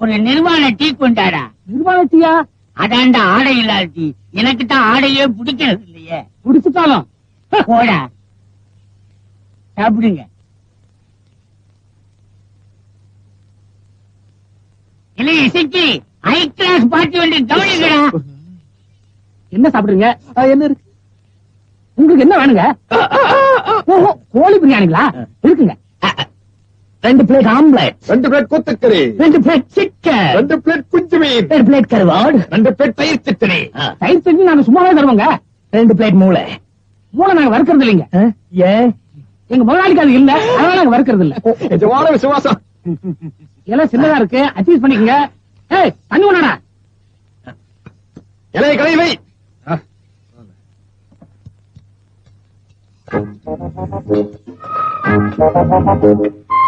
ஒரு நிர்வாண டீ கொண்டாடா நிர்வாணத்தியா அதான்டா ஆடை இல்லாத டீ. எனக்கு தான் ஆடையே பிடிக்கிறது இல்லையே. குடிச்சுட்டாலும் போடா. சாப்பிடுங்க. இல்லை இசைக்கு ஹை கிளாஸ் பார்ட்டி வந்து கவனிக்கடா என்ன சாப்பிடுறீங்க? என்ன இருக்கு? உங்களுக்கு என்ன வேணுங்க? ஓஹோ, கோழி பிரியாணிங்களா? இருக்குங்க. ரெண்டு பிளேட் ஆம்லெட். ரெண்டு பிளேட் கூத்துக்கறி. ரெண்டு பிளேட் சிக்கன். ரெண்டு பிளேட் குஞ்சு மீன் ரெண்டு பிளேட் கருவாடு. ரெண்டு பிளேட் தயிர் சட்னி தயிர் செஞ்சு நாங்க சும்மாவே தருவோங்க. ரெண்டு பிளேட் மூளை. மூளை நாங்க வறுக்கிறது இல்லைங்க. ஏன்? எங்க முதலாளிக்கு அது இல்ல. அதனால நாங்க வறுக்கிறது இல்ல. எஜமான விசுவாசம். எல்லாம் சின்னதா இருக்கு. அட்ஜஸ்ட் பண்ணிக்கங்க. ஏய் தண்ணி கொண்டாடா. இலைய கலை வை.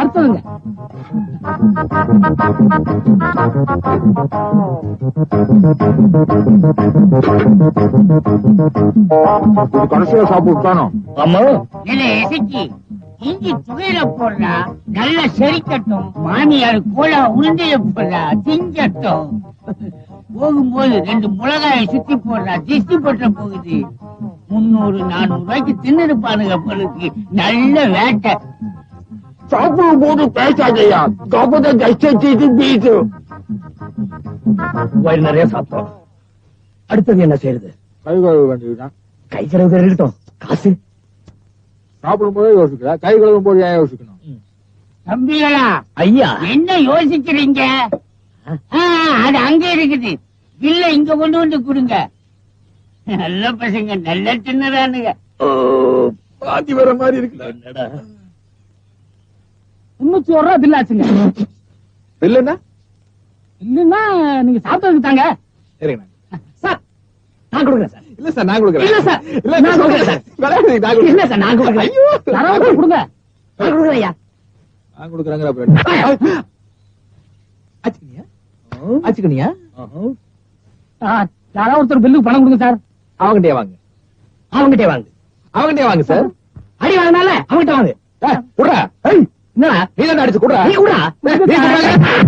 வறுத்ததுங்க கடைசியா சாப்பிட்டானோ ஆமா. இல்ல இசைக்கு இஞ்சி துகையில போடுறா நல்லா செரிக்கட்டும் மாமியார் கோலா உளுந்தைய போடுறா திங்கட்டும் போகும்போது ரெண்டு மிளகாய சுத்தி போடுறா திஷ்டி பற்ற போகுது. முன்னூறு நானூறு ரூபாய்க்கு தின்னு இருப்பானுங்க பொழுது நல்ல வேட்டை. சாப்பிடும் போது பேசாதையா காப்பத கஷ்டத்தை பீச்சு வயிறு நிறைய சாப்பிட்டோம். அடுத்தது என்ன செய்யறது? கை கழுவ வேண்டியதுதான். கை கழுவு இருக்கட்டும் காசு. சாப்பிடும் போதே யோசிக்கல கை கழுவும் போது ஏன் யோசிக்கணும்? தம்பிகளா ஐயா. என்ன யோசிக்கிறீங்க? ஆ, அது அங்க இருக்குது. இல்ல இங்க கொண்டு வந்து கொடுங்க. நல்ல பசங்க நல்ல தின்னுறானுங்க. பாத்தி வர மாதிரி இருக்குல்ல முன்னூத்தி ஒரு ரூபா பில் ஆச்சுங்க. இல்லன்னா இல்லன்னா நீங்க சாப்பிட்டதுக்கு தாங்க. சரிங்க. சார் நான் கொடுக்குறேன் சார். இல்ல சார் நான் கொடுக்குறேன். இல்ல சார். இல்ல நான் கொடுக்குறேன் கொடுக்குறேன். இல்ல சார் நான் கொடுக்குறேன். ஐயோ யாராவது கொடுங்க. நான் கொடுக்குறேன் ஐயா. நான் கொடுக்குறேங்கிற அப்புறம் ஆச்சுக்கணியா ஆச்சுக்கணியா யாராவது ஒருத்தர் பில்லுக்கு பணம் கொடுங்க சார். அவங்கிட்டே வாங்க. அவங்ககிட்டே வாங்க. அவங்கிட்டே வாங்க சார். அடி வாங்கினால அவங்ககிட்ட வாங்க. குடுறா ஏய், நீ தான் அடிச்சு குடுறா நீ. நீ சொல்றாங்க.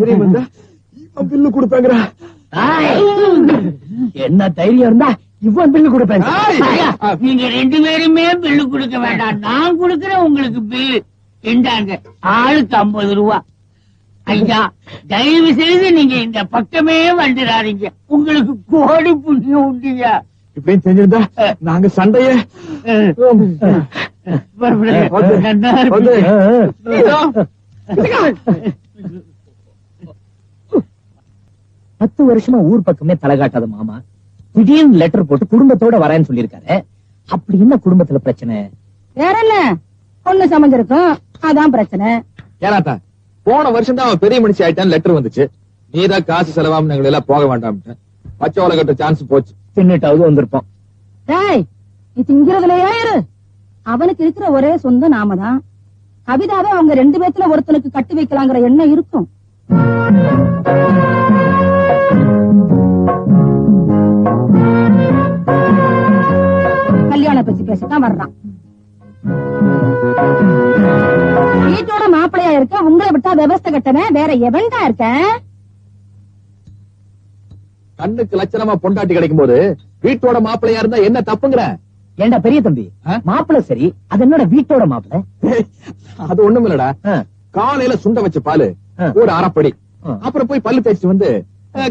தைரியம் வந்தா இவன் பில்லு கொடுப்பாங்கடா. என்ன தைரியம் இருந்தா இவன் பில்லு. ஐயா, நீங்க ரெண்டு பேருமே பில்லு கொடுக்க வேண்டாம். நான் கொடுக்கறேன் உங்களுக்கு பில்லு இந்தாங்க ஆளுக்கு ஐம்பது ரூபா. ஐயா தயவு செய்து நீங்க இந்த பக்கமே வந்துடாதீங்க. உங்களுக்கு கோடி புண்ணியம் உண்டுயா இப்படின்னு தெரிஞ்சிருந்தா நாங்க சண்டைய. நல்லா வந்து. இருப்பீங்க. பத்து வருஷமா ஊர் பக்கமே தலை காட்டாத மாமா. திடீர்னு லெட்டர் போட்டு குடும்பத்தோட வரேன்னு சொல்லிருக்காரு அப்படி என்ன குடும்பத்துல பிரச்சனை? வேற என்ன? பொண்ணு சமைஞ்சிருக்கும். அதான் பிரச்சனை. ஏனாத்தா போன வருஷம் தான் அவன் பெரிய மனுஷி ஆயிட்டான் லெட்டர் வந்துச்சு. நீதான் காசு செலவாம எங்களை எல்லாம் போக வேண்டாம்ட்டு பச்சை கட்ட சான்ஸ் போச்சு. தின்னுட்டாவது வந்திருப்போம். டேய் நீ திங்கிறதுலயே இரு. அவனுக்கு இருக்கிற ஒரே சொந்தம் நாம தான். கவிதாவை அவங்க ரெண்டு பேத்துல ஒருத்தனுக்கு கட்டி வைக்கலாங்கிற எண்ணம் இருக்கும். பேசித்தான் வர்றான் வீட்டோட மாப்பிள்ளையா இருக்க உங்களை விட்டா விவஸ்தை கட்டவன் வேற எவன்டா இருக்க கண்ணுக்கு லட்சணமா பொண்டாட்டி கிடைக்கும் போது வீட்டோட மாப்பிள்ளையா இருந்தா என்ன தப்புங்கிற ஏண்டா பெரிய தம்பி? மாப்பிள்ள சரி அது என்னோட வீட்டோட மாப்பிள்ள அது ஒண்ணும் இல்லடா காலையில சுண்ட வச்ச பாலு. ஒரு அரைப்படி. அப்புறம் போய் பல்லு தேய்ச்சிட்டு வந்து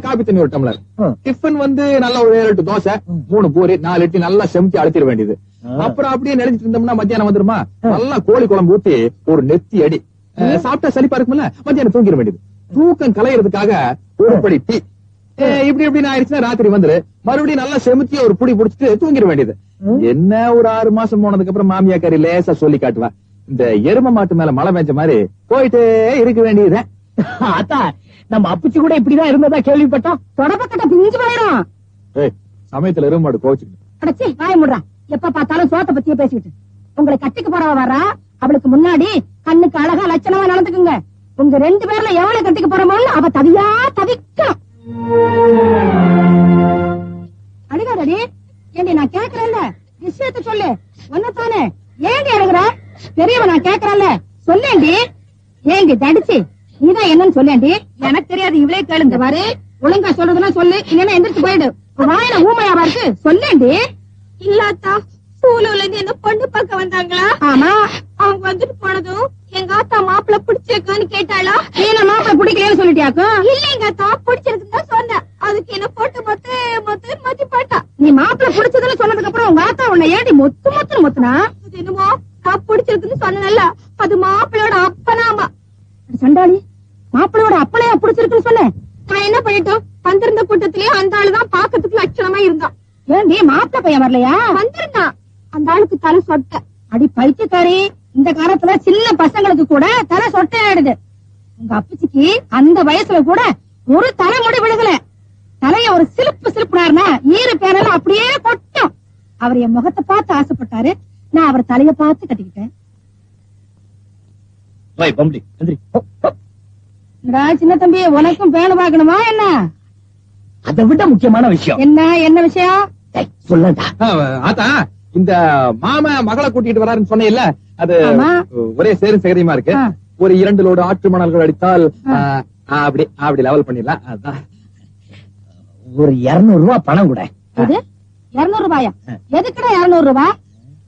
காபி தண்ணி ஒரு டம்ளர். டிஃபன் வந்து நல்லா ஒரு ஏழு எட்டு தோசை. மூணு பூரி நாலு இட்லி நல்லா செமுத்தி அழுத்திட வேண்டியது. அப்புறம் அப்படியே நினைச்சிட்டு இருந்தோம்னா மத்தியானம் வந்துருமா? நல்லா கோழி குழம்பு ஊத்தி ஒரு நெத்தி அடி. சாப்பிட்டா சலிப்பா இருக்கும்ல? மத்தியானம் தூங்கிட வேண்டியது. தூக்கம் கலையறதுக்காக ஒரு படி டீ. இப்படி இப்படின்னு ஆயிடுச்சுன்னா ராத்திரி வந்துரு. மறுபடியும் நல்லா செமுத்தி ஒரு புடி புடிச்சிட்டு தூங்கிட வேண்டியது. என்ன ஒரு ஆறு மாசம் போனதுக்கு அப்புறம் மாமியா கறி லேசா சொல்லி காட்டுவா. இந்த எரும மாட்டு மேல மழை மேய்ச்ச மாதிரி போயிட்டே இருக்க வேண்டியது அத்தா நம்ம அப்புச்சி கூட இப்படிதான் இருந்ததா கேள்விப்பட்டோம்? தொடப்பக்கட்ட பிஞ்சு போயிடும். சமயத்துல எரும மாடு கோச்சுக்கிட்டு அடச்சி வாய முடுறா எப்ப பார்த்தாலும் சோத்த பத்தியே பேசிக்கிட்டு. உங்களை கட்டிக்கு போறவ வரா அவளுக்கு முன்னாடி கண்ணுக்கு அழகா லட்சணமா நடந்துக்குங்க. உங்க ரெண்டு பேர்ல எவனை கட்டிக்க போறமோ அவ தவியா தவிக்கணும். அடிக்காதடி ஏண்டி நான் கேக்குறேன்ல. விஷயத்த சொல்லு. ஒன்னதானே ஏண்டி அழுகுற? பெரியவ நான் கேக்குறேன்ல. சொல்லேண்டி. ஏண்டி தடிச்சு. நீதான் என்னன்னு சொல்லேண்டி. எனக்கு தெரியாது இவளே கேளுங்க. பாரு. ஒழுங்கா சொல்றதுன்னா சொல்லு. இல்லன்னா எந்திரிச்சு போயிடு. வாயில ஊமையாவா இருக்கு சொல்லேண்டி. இல்லாத்தா சூலூர்ல இருந்து என்ன பொண்ணு பார்க்க வந்தாங்களா? ஆமா. அவங்க வந்துட்டு போனதும் எங்க ஆத்தா மாப்பிள்ள பிடிச்சிருக்கான்னு கேட்டாளா? என்ன மாப்பிள பிடிக்கலன்னு சொல்லிட்டியாக்கும் இல்ல எங்க ஆத்தா பிடிச்சிருக்குன்னு சொன்னேன். அதுக்கு என்ன போட்டு மொத்த மொத்த மத்தி போட்டா. நீ மாப்பிள பிடிச்சதுன்னு சொன்னதுக்கு அப்புறம் உங்க ஆத்தா உன்னை ஏண்டி மொத்து மொத்து மொத்துனா? என்னமோ நான் பிடிச்சிருக்குன்னு சொன்னேன்ல. அது மாப்பிள்ளையோட அப்பனாமா. சண்டாளி மாப்பிளையோட அப்பனையா பிடிச்சிருக்குன்னு சொன்னேன். நான் என்ன பண்ணிட்டோம்? வந்திருந்த கூட்டத்திலேயே அந்த ஆளுதான் பாக்கிறதுக்கு லட்சணமா இருந்தான். ஏண்டி மாப்பிள பையன் வரலையா? வந்திருந்தான். அந்த ஆளுக்கு தலை சொட்ட. அடி பைத்தியக்காரி இந்த காலத்துல சின்ன பசங்களுக்கு கூட தலை சொட்டை ஆயிடுது. உங்க அப்பச்சிக்கு அந்த வயசுல கூட ஒரு தலைமுடி விழுகல. தலைய ஒரு சிலுப்பு சிலுப்புனாருனா ஈர பேனல அப்படியே கொட்டும். அவர் என் முகத்தை பார்த்து ஆசைப்பட்டாரு. நான் அவர் தலைய பார்த்து கட்டிக்கிட்டேன். சின்ன தம்பி உனக்கும் பேனு பார்க்கணுமா என்ன? அதை விட முக்கியமான விஷயம். என்ன என்ன விஷயம்? ஆத்தா இந்த மாம மகளை கூட்டிட்டு வராருன்னு சொன்னேன்ல அது. ஒரே சேரும் சேகரியமா இருக்கு. ஒரு இரண்டு லோடு ஆற்று மணல்கள் அடித்தால் அப்படி அப்படி லெவல் பண்ணிடலாம். அதான். ஒரு இருநூறு ரூபாய் பணம் கூட. இது இருநூறு ரூபாயா? எதுக்குடா இருநூறு ரூபாய்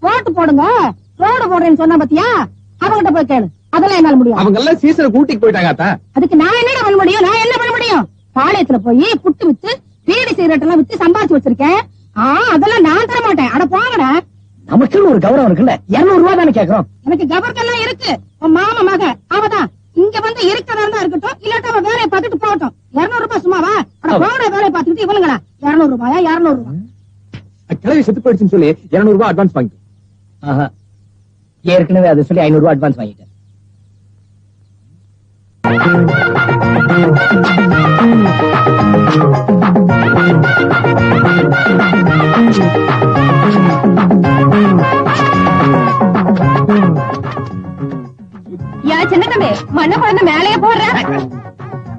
போட்டு போடுங்க. ரோடு போடுறேன்னு சொன்னா பாத்தியா? அவங்கிட்ட போய் கேளு. அதெல்லாம் என்னால முடியும் அவங்க எல்லாம் சீசனை கூட்டிட்டு போயிட்டாங்க ஆத்தா. அதுக்கு நான் என்னடா பண்ண முடியும்? நான் என்ன பண்ண முடியும்? பாளையத்துல போய் புட்டு வித்து பீடி சிகரெட் எல்லாம் வித்து சம்பாதிச்சு வச்சிருக்கேன். அதெல்லாம் நான் தர மாட்டேன். அட போங்கடா. நமக்குன்னு ஒரு கௌரவம் இருக்குல்ல? இருநூறு ரூபாய் தானே கேக்குறோம்? எனக்கு கபர்க்கெல்லாம் இருக்கு. மாமா மக அவதான் இங்க வந்து இருக்கிறதா இருந்தா இருக்கட்டும் இல்லாட்டா அவ வேலையை பார்த்துட்டு போகட்டும். இருநூறு ரூபாய் சும்மாவா? அட போங்கடா வேலையை பார்த்துட்டு இவனுங்களா இருநூறு ரூபாயா இருநூறு ரூபாய் கிளவி செத்து போயிடுச்சுன்னு சொல்லி இருநூறு ரூபாய் அட்வான்ஸ் வாங்கி ஆஹா. ஏற்கனவே அதை சொல்லி ஐநூறு ரூபாய் அட்வான்ஸ் வாங்கிட்டேன்.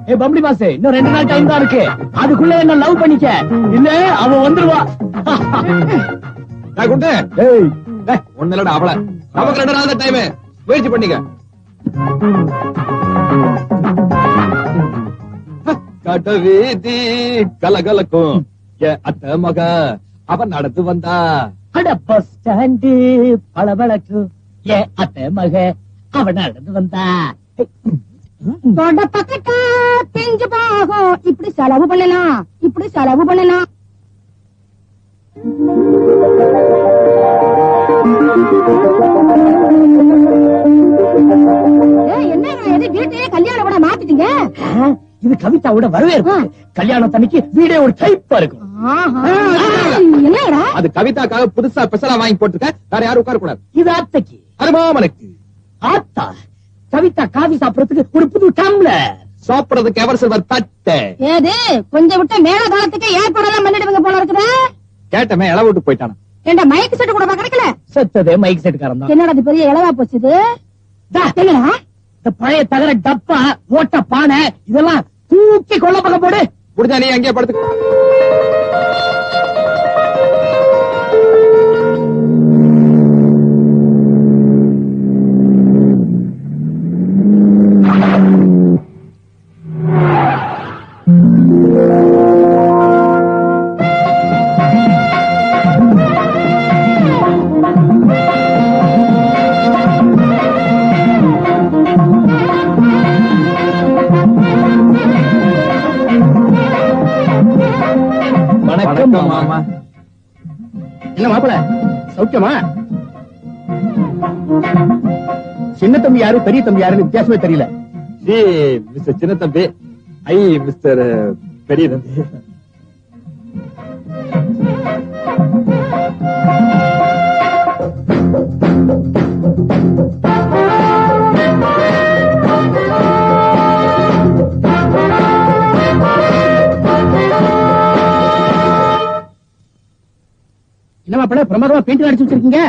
ஏ பம்பளி மாசு இன்னும் ரெண்டு நாள் டைம் தான் இருக்கு. அதுக்குள்ள என்ன லவ் பண்ணிக்க? இல்ல அவ வந்துருவா. டேய் குண்டு. ஏய். ஒண்ணு இல்லடா அவள. நமக்கு ரெண்டு நாள் டைம் முயற்சி பண்ணிக்க. கட வீதி கலகலக்கும் அத்தை மக அவ நடந்து வந்தா. அட பஸ் ஸ்டாண்டு பளபளக்கு. ஏ அத்தை மக அவ நடந்து வந்தா. தொட பக்கட்டா பிஞ்சு போகும் இப்படி செலவு பண்ணலாம். இப்படி செலவு பண்ணலாம். வீட்டையே கல்யாணம் கூட மாத்திட்டீங்க? இது கவிதாவோட வரவேற்பு. கல்யாணத்தன்னைக்கு வீடே ஒரு டைப்பா இருக்கும். அது கவிதாக்காக புதுசா ஸ்பெஷலா வாங்கி போட்டிருக்க வேற யாரும் உட்கார கூடாது இது அத்தைக்கு அருமாமனுக்கு ஆத்தா. கவிதா காபி சாப்பிடறதுக்கு ஒரு புது டம்ளர். சாப்பிடுறதுக்கு எவர் சில்வர் தட்டை. ஏது? கொஞ்சம் விட்டு மேல காலத்துக்கு ஏற்பாடெல்லாம் பண்ணிடுவீங்க போல இருக்குது. கேட்டமே இளவு விட்டு போயிட்டானா? ஏண்டா மைக் செட் கூட கிடைக்கல செத்ததே மைக் செட்டுக்காரன் தான் என்னடா இது பெரிய இளவா போச்சு இது? டா, என்னடா இந்த பழைய தகர டப்பா ஓட்ட பானை இதெல்லாம் தூக்கி கொல்ல பக்கம் போடு. முடிஞ்சா நீ அங்கேயே படுத்து பெரிய தம்பி யாருன்னு வித்தியாசமே தெரியல. ஜி மிஸ்டர் சின்ன தம்பி. ஐ மிஸ்டர் பெரிய தம்பி. என்ன மாப்பிள பிரமாதமா பெயிண்ட் அடிச்சு வச்சிருக்கீங்க?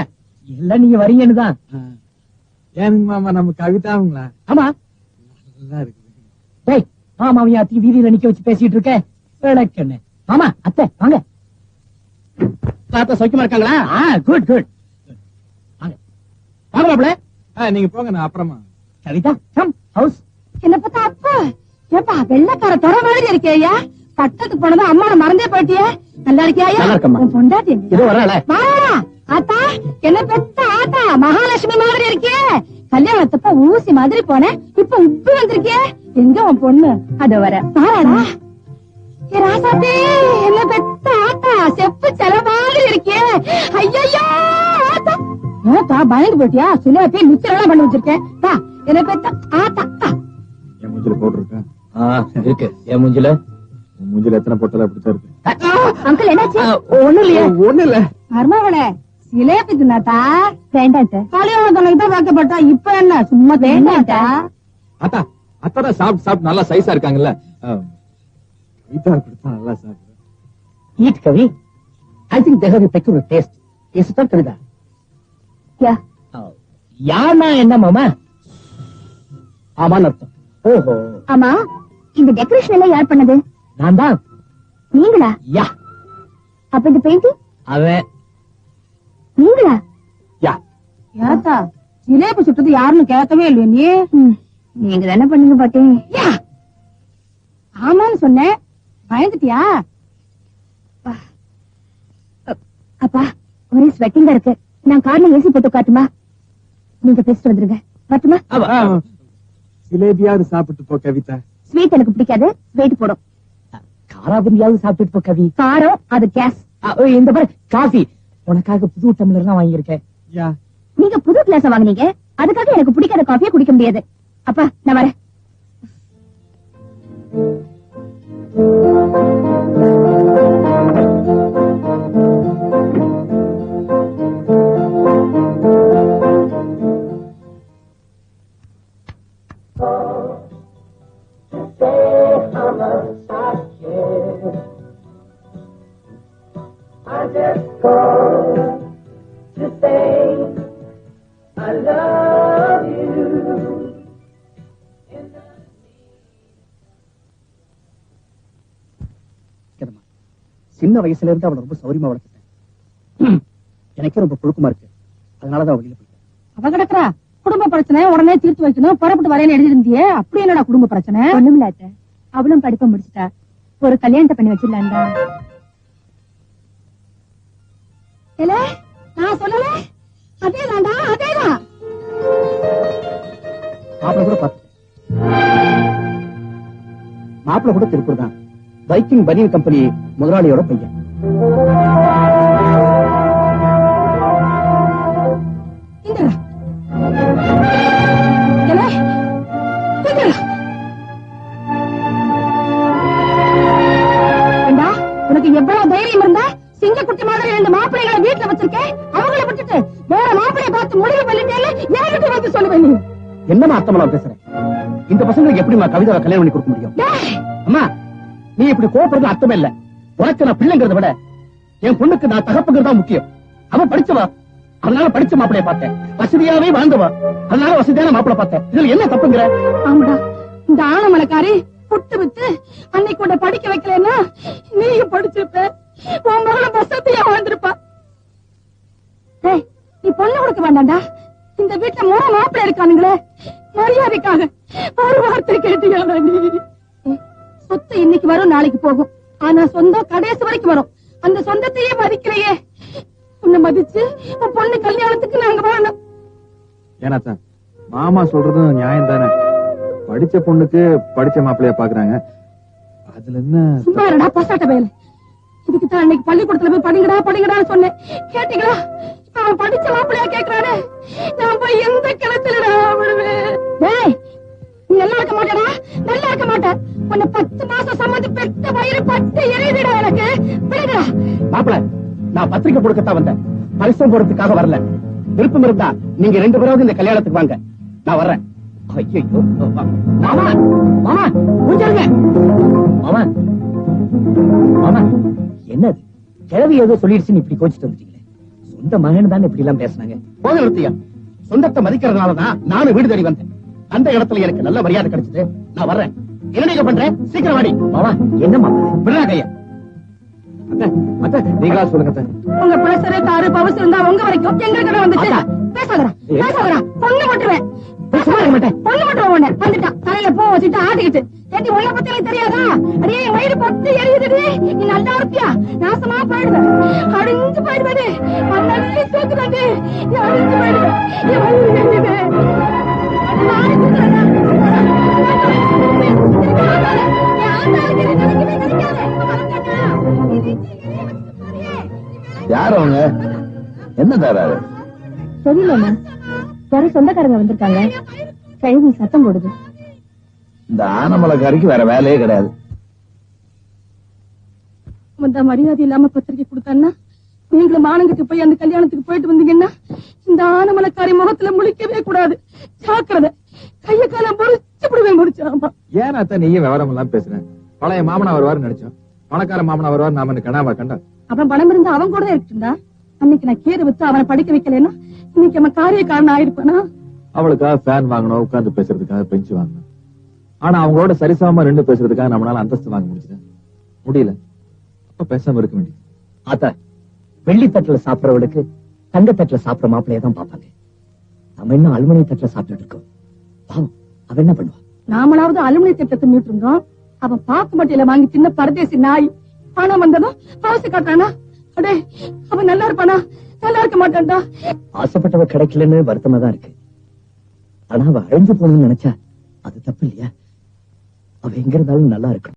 எல்லாம் நீங்க வரீங்கன்னு தான் ஏன் மாமா நம்ம கவிதாங்களா ஆமா. நல்லா இருக்கு டேய் மாமாவையும் அத்தையும் வீதியில நிக்க வச்சு பேசிட்டு இருக்க? விளக்கண்ணு. மாமா அத்தை வாங்க. தாத்தா சௌக்கியமா இருக்காங்களா? குட் குட் வாங்க. மாப்பிள நீங்க போங்க நான் அப்புறமா. கவிதா கம் ஹவுஸ் என்ன பார்த்தா அப்பா? ஏப்பா வெள்ளக்கார தொட மாதிரி இருக்கேயா பட்டத்துக்கு போனதும் அம்மாவை மறந்தே போயிட்டியே. நல்லா இருக்கியா பொண்டாட்டி? இதோ வாடா. ஆத்தா என்ன பெத்த ஆத்தா? மகாலட்சுமி மாதிரி இருக்கியே கல்யாணத்தப்ப ஊசி மாதிரி போனேன் இப்ப உப்பு வந்திருக்கியே எங்க உன் பொண்ணு? அத வர ஏ ராசாத்தே என்ன பெத்த ஆத்தா? செப்பு செல மாதிரி இருக்கியே ஐயோ ஆத்தா. ஏத்தா பயந்து போயிட்டியா? சுனாத்தே மிச்சரெல்லாம் பண்ணி வச்சிருக்கேன். வா என்ன பெத்த ஆத்தா. என் மூஞ்சில போட்டிருக்கா? இருக்கு. என் மூஞ்சில? மூஞ்சில எத்தனை போட்டாலும் அப்படித்தான் இருக்கு. அங்கிள் என்னாச்சு? ஒண்ணு இல்லையே. ஒண்ணு இல்ல மருமகளே. சிலேபி தின்னாத்தா வேண்டாட்ட கல்யாண கணக்கு தான் வாக்கப்பட்டா இப்ப என்ன? சும்மா வேண்டாட்டா அத்தா அத்தான் சாப்பிட்டு சாப்பிட்டு நல்லா சைஸா இருக்காங்கல்ல. ஆ, கவிதா கொடுத்தா நல்லா சாப்பிடுறேன் eat Kavi I think they have peculiar taste is தான் கவிதா யா. யாருன்னா என்ன மாமா? ஆமான்னு அர்த்தம். ஓஹோ. ஆமா இந்த டெக்கரேஷன் எல்லாம் யார் பண்ணது? நான் தான். நீங்களா? யா. அப்ப இந்த பெயிண்டிங் அவன் நீங்களா? யா. ஏத்தா ஜிலேபி சுட்டது யாருன்னு கேட்கவே இல்லையா நீ. நீங்க தானே பண்ணுங்க பாட்டேன் ஆமான்னு சொன்னேன். பயந்துட்டியா? அப்பா. ஒரே ஸ்வெட்டிங்கா இருக்கு. நான் கார்ல ஏசி போட்டு காட்டுமா நீங்க பேசிட்டு வந்துருங்க. காட்டுமா ஆ, சிலேபியாவது சாப்பிட்டு போ கவிதா? ஸ்வீட் எனக்கு பிடிக்காது. வெயிட் போடும். காராபுரியாவது சாப்பிட்டுட்டு போ கவி. காரம் அது கேஸ் ஆ, ஓ, இந்த பாரு காஃபி உனக்காக புது டம்ளர் தான் வாங்கியிருக்கேன். யா. நீங்க புது கிளாஸ் வாங்குனீங்க. அதுக்காக எனக்கு பிடிக்காத காஃபியை குடிக்க முடியாது. அப்பா நான் வரேன். கேதம்மா, சின்ன வயசுல இருந்து அவளை ரொம்ப சௌரியமா வளர்த்துட்டேன். எனக்கே ரொம்ப புழுக்கமா இருக்கு. அதனாலதான் வெளியில போயிட்டேன் அவ கிடக்குறா. குடும்ப பிரச்சனை உடனே தீர்த்து வைக்கணும் புறப்பட்டு வரேன்னு எழுதி இருந்தியே அப்படி என்னடா குடும்ப பிரச்சனை? ஒண்ணுமில்ல அத்தை. அவளும் படிப்பை முடிச்சிட்டா. ஒரு கல்யாணத்தை பண்ணி வச்சிடலாண்டா நான் சொல்லல? அதேதான்டா அதேதான் மாப்பிள கூட பார்த்து. மாப்பிள கூட திருப்பூர் தான். பைக்கிங் பனியன் கம்பெனி முதலாளியோட பையன். இருந்தா சிங்கக்குட்டி மாதிரி ரெண்டு மாப்பிள்ளைகளை வீட்டுல வச்சிருக்கேன். அவங்கள விட்டுட்டு வேற மாப்பிளைய பார்த்து முடிவு பண்ணிட்டேன்னு என்கிட்ட வந்து சொல்லுவேன் நீ. என்னமா அர்த்தமெல்லாம் பேசுறேன் இந்த பசங்களுக்கு எப்படிமா கவிதாவை கல்யாணம் பண்ணி கொடுக்க முடியும்? டேய், அம்மா நீ இப்படி கோபப்படுறது அர்த்தமே இல்ல. உனக்கு நான் பிள்ளைங்கிறத விட என் பொண்ணுக்கு நான் தகப்புங்கிறது தான் முக்கியம். அவன் படிச்சவா? அதனால படிச்ச மாப்பிளைய பார்த்தேன். வசதியாவே வாழ்ந்தவா? அதனால வசதியான மாப்பிளை பார்த்தேன். இதுல என்ன தப்புங்கிற? ஆமாடா இந்த ஆனமலைக்காரி புட்டு வித்து அன்னைக்கு உன்னை படிக்க வைக்கலன்னா நீயும் படிச்சிருப்ப. உன் மகள வசதியா வாழ்ந்திருப்பா? நீ பொண்ணு கொடுக்க வேண்டாம்டா. இந்த வீட்டுல மூணு மாப்பிள்ளை இருக்கானுங்களே. மரியாதைக்காக ஒரு வார்த்தை கேட்டியாடா நீ? சொத்து இன்னைக்கு வரும் நாளைக்கு போகும். ஆனா சொந்தம் கடைசி வரைக்கும் வரும். அந்த சொந்தத்தையே மதிக்கலையே. உன்னை மதிச்சு உன் பொண்ணு கல்யாணத்துக்கு நாங்க வாழணும். ஏனாத்தா மாமா சொல்றதும் நியாயம் தானே? படிச்ச பொண்ணுக்கு படிச்ச மாப்பிள்ளைய பாக்குறாங்க. அதுல என்ன சும்மா இருடா பசாட்ட வேலை. இதுக்கு தான் அன்னைக்கு பள்ளிக்கூடத்துல போய் படிங்கடா படிங்கடா சொன்னேன். கேட்டீங்களா? அவன் படிச்ச மாப்பிளையா கேக்குறானே. நான் போய் எந்த கிணத்துலடா விடுவேன் டேய் நல்லா இருக்க மாட்டடா. நல்லா இருக்க மாட்டேன். உன்னை பத்து மாசம் சம்மதி பெத்த வயிறு பட்டு எரியுதுடா எனக்கு. விடுடா மாப்பிள நான் பத்திரிக்கை கொடுக்கத்தான் வந்தேன். பரிசம் போடுறதுக்காக வரல. விருப்பம் இருந்தா நீங்க ரெண்டு பேராவது இந்த கல்யாணத்துக்கு வாங்க. நான் வர்றேன். ஐயோ மாமா மாமா மாமா மாமா. என்னது? கிழவி ஏதோ சொல்லிடுச்சுன்னு இப்படி கோச்சிட்டு வந்துட்டீங்களே. சொந்த மகன் தான் இப்படி எல்லாம் பேசுனாங்க. போக நிறுத்தியா சொந்தத்தை மதிக்கிறதுனாலதான் நானும் வீடு தேடி வந்தேன். அந்த இடத்துல எனக்கு நல்ல மரியாதை கிடைச்சது. நான் வர்றேன். என்ன பண்றேன்? சீக்கிரம் வாடி. மாமா என்ன மாமா விடுறா கையா. நீங்களா சொல்லுங்க. உங்க பிரஷரு காரு பவஸ் இருந்தா உங்க வரைக்கும் எங்களுக்கு வந்துச்சு. பேசாதடா பேசாதடா. பொண்ணு மட்டுவேன் சும்மா இருக்க மாட்டேன். மட்டும் உன்னை வந்துட்டான். தலையில பூ வச்சுட்டு ஆட்டிக்கிட்டு. ஏட்டி உள்ள பத்தி எனக்கு தெரியாதா? என் வயிறு பத்து எரியுதுடி நீ நல்லா இருப்பியா நாசமா போயிடுவேன் அடிஞ்சு நீ போயிடுவேன் என் வயிறு எரியுது அடி போறியே. யார் அவங்க? என்ன தராரு? தெரியலண்ணா யாரும் சொந்தக்காரங்க வந்திருக்காங்க. கழுவி சத்தம் போடுது. இந்த ஆனமலைக்காரிக்கு வேற வேலையே கிடையாது. அந்த மரியாதை இல்லாம பத்திரிக்கை கொடுத்தான்னா நீங்களும் மானங்கட்டு போய் அந்த கல்யாணத்துக்கு போயிட்டு வந்தீங்கன்னா இந்த ஆனமலக்காரி முகத்துல முழிக்கவே கூடாது. ஜாக்கிரதை கைய காலம் முறிச்சு விடுவேன் முடிச்சாமா ஏன் அத்தை நீயும் விவரம் எல்லாம் பேசுறேன் பழைய மாமனா வருவாரு நினைச்சோம். பணக்கார மாமனா வருவாரு நாம கனாவா கண்டா அவன் பணம் இருந்தா அவன் கூட இருக்குண்டா அன்னைக்கு நான் கேடு வித்து அவனை படிக்க வைக்கலன்னா இன்னைக்கு அவன் காரிய காரணம் ஆயிருப்பானா? அவளுக்காக ஃபேன் வாங்கணும் உட்கார்ந்து பேசுறதுக்காக பெஞ்சு வாங்கணும். ஆனா அவங்களோட சரிசமமா ரெண்டு பேசுறதுக்காக நம்மளால அந்தஸ்து வாங்க முடிஞ்சது முடியல. அப்ப பேசாம இருக்க வேண்டியது. ஆத்தா வெள்ளி தட்டுல சாப்பிடறவளுக்கு தங்க தட்டுல சாப்பிடுற மாப்பிளைய தான் பாப்பாங்க நம்ம இன்னும் அலுமினிய தட்டுல சாப்பிட்டுட்டு இருக்கோம். பாவம். அவ என்ன பண்ணுவா? நாமளாவது அலுமினிய திட்டத்தை மீட்டு இருந்தோம். அவன் பாக்கு மட்டியில வாங்கி தின்ன பரதேசி நாய். பணம் வந்ததும் பவசு காட்டானா அடே அவன் நல்லா இருப்பானா? நல்லா இருக்க மாட்டான்டா. ஆசைப்பட்டவ கிடைக்கலன்னு வருத்தமா தான் இருக்கு. ஆனா அவ அழிஞ்சு போகணும்னு நினைச்சா அது தப்பு இல்லையா? அவ எங்க இருந்தாலும் நல்லா இருக்கணும்.